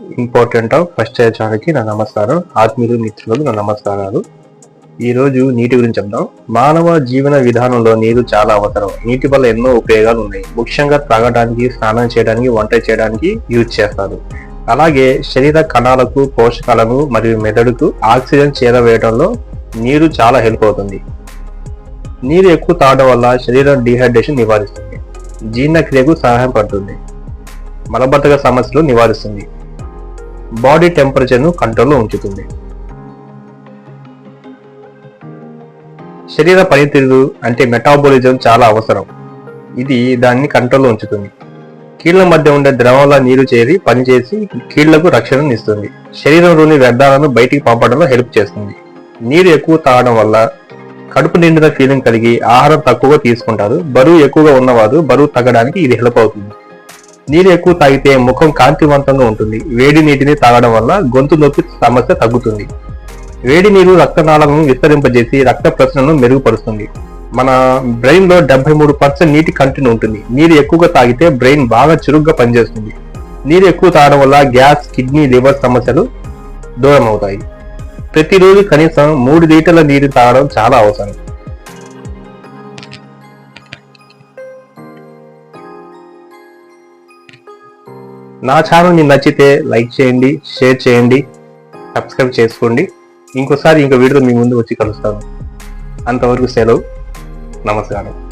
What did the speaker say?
Important? Of first ఛానల్కి నా నమస్కారం. ఆత్మీయులు మిత్రులకు నా నమస్కారాలు. ఈరోజు నీటి గురించి చెప్దాం. మానవ జీవన విధానంలో నీరు చాలా అవసరం. నీటి వల్ల ఎన్నో ఉపయోగాలు ఉన్నాయి. ముఖ్యంగా తాగడానికి స్నానం చేయడానికి వంట చేయడానికి యూజ్ చేస్తారు. అలాగే శరీర కణాలకు పోషకాలను మరియు మెదడుకు ఆక్సిజన్ చేరవేయడంలో నీరు చాలా హెల్ప్ అవుతుంది. నీరు ఎక్కువ తాగడం వల్ల శరీరం డిహైడ్రేషన్ నివారిస్తుంది. జీర్ణక్రియకు సహాయపడుతుంది మలబద్ధక సమస్యలు నివారిస్తుంది. బాడీ టెంపరేచర్ను కంట్రోల్లో ఉంచుతుంది. శరీర పనితీరు అంటే మెటాబోలిజం చాలా అవసరం. ఇది దాన్ని కంట్రోల్లో ఉంచుతుంది. కీళ్ళ మధ్య ఉండే ద్రవంలో నీరు చేరి పనిచేసి కీళ్ళకు రక్షణను ఇస్తుంది. శరీరంలోని వ్యర్థాలను బయటికి పంపడంలో హెల్ప్ చేస్తుంది. నీరు ఎక్కువ తాగడం వల్ల కడుపు నిండిన ఫీలింగ్ కలిగి ఆహారం తక్కువగా తీసుకుంటారు. బరువు ఎక్కువగా ఉన్నవారు బరువు తగ్గడానికి ఇది హెల్ప్ అవుతుంది. నీరు ఎక్కువ తాగితే ముఖం కాంతివంతంగా ఉంటుంది. వేడి నీటిని తాగడం వల్ల గొంతు నొప్పి సమస్య తగ్గుతుంది. వేడి నీరు రక్తనాళాలను విస్తరింపజేసి రక్త ప్రసరణను మెరుగుపరుస్తుంది. మన బ్రెయిన్లో డెబ్బై మూడు పర్సెంట్ నీటి కంటెంట్ ఉంటుంది. నీరు ఎక్కువగా తాగితే బ్రెయిన్ బాగా చురుగ్గా పనిచేస్తుంది. నీరు ఎక్కువ తాగడం వల్ల గ్యాస్ కిడ్నీ లివర్ సమస్యలు దూరం అవుతాయి ప్రతిరోజు కనీసం మూడు లీటర్ల నీరు తాగడం చాలా అవసరం. నా ఛానల్ మీకు నచ్చితే లైక్ చేయండి షేర్ చేయండి సబ్స్క్రైబ్ చేసుకోండి. ఇంకోసారి ఇంకో వీడియో మీ ముందు వచ్చి కలుస్తాను. అంతవరకు సెలవు. నమస్కారం.